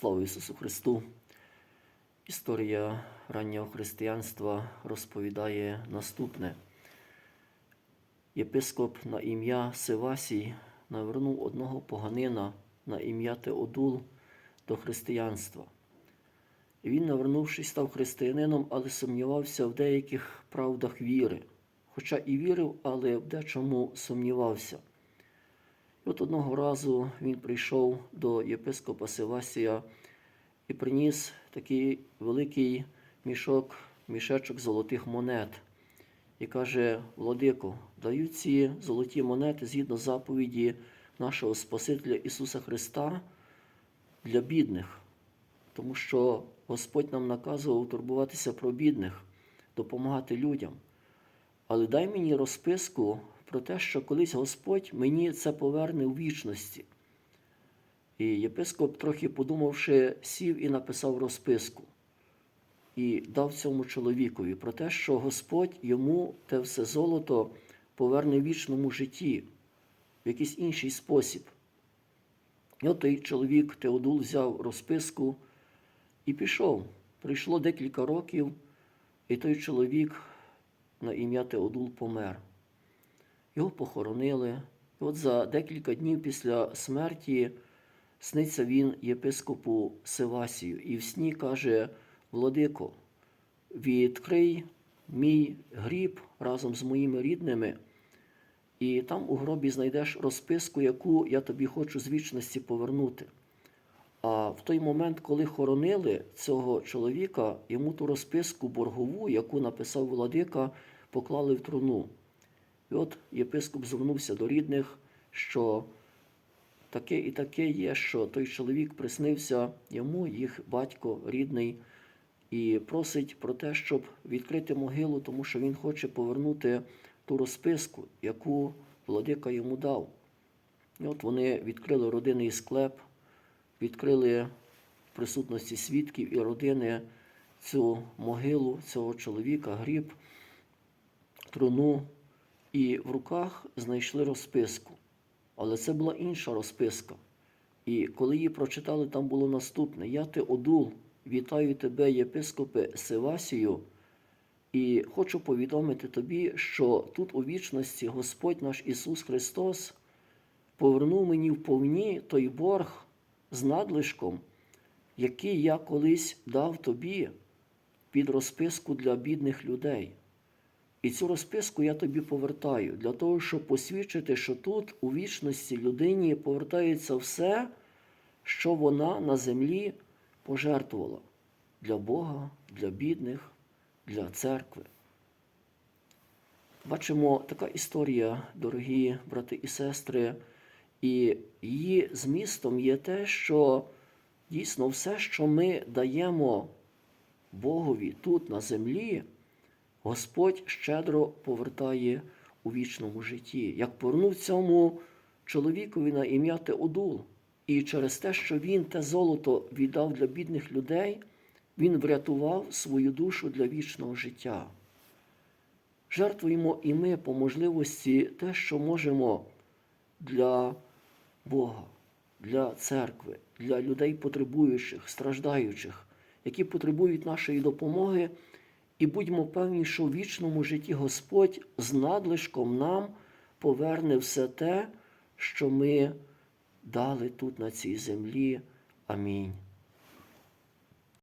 Слава Ісусу Христу! Історія раннього християнства розповідає наступне. Єпископ на ім'я Севасій навернув одного поганина на ім'я Теодул до християнства. Він, навернувшись, став християнином, але сумнівався в деяких правдах віри. Хоча і вірив, але в дечому сумнівався. От одного разу він прийшов до єпископа Севасія і приніс такий великий мішок, мішечок золотих монет. І каже: Владико, даю ці золоті монети згідно заповіді нашого Спасителя Ісуса Христа для бідних, тому що Господь нам наказував турбуватися про бідних, допомагати людям. Але дай мені розписку про те, що колись Господь мені це поверне у вічності. І єпископ, трохи подумавши, сів і написав розписку і дав цьому чоловікові про те, що Господь йому те все золото поверне в вічному житті в якийсь інший спосіб. І от той чоловік Теодул взяв розписку і пішов. Прийшло декілька років, і той чоловік на ім'я Теодул помер. Його похоронили. І от за декілька днів після смерті сниться він єпископу Севасію і в сні каже: Владико, відкрий мій гріб разом з моїми рідними, і там у гробі знайдеш розписку, яку я тобі хочу з вічності повернути. А в той момент, коли хоронили цього чоловіка, йому ту розписку боргову, яку написав владика, поклали в труну. І от єпископ звернувся до рідних, що таке і таке є, що той чоловік приснився йому, їх батько рідний, і просить про те, щоб відкрити могилу, тому що він хоче повернути ту розписку, яку владика йому дав. І от вони відкрили родинний склеп, відкрили в присутності свідків і родини цю могилу цього чоловіка, гріб, труну, і в руках знайшли розписку. Але це була інша розписка. І коли її прочитали, там було наступне: Я Теодул, вітаю тебе, єпископе Севасію, і хочу повідомити тобі, що тут у вічності Господь наш Ісус Христос повернув мені вповні той борг з надлишком, який я колись дав тобі під розписку для бідних людей. І цю розписку я тобі повертаю для того, щоб посвідчити, що тут у вічності людині повертається все, що вона на землі пожертвувала для Бога, для бідних, для церкви. Бачимо така історія, дорогі брати і сестри, і її змістом є те, що дійсно все, що ми даємо Богові тут на землі. Господь щедро повертає у вічному житті, як повернув цьому чоловікові на ім'я Теодул. І через те, що він те золото віддав для бідних людей, він врятував свою душу для вічного життя. Жертвуємо і ми по можливості те, що можемо для Бога, для церкви, для людей потребуючих, страждаючих, які потребують нашої допомоги. І будьмо певні, що в вічному житті Господь з надлишком нам поверне все те, що ми дали тут на цій землі. Амінь.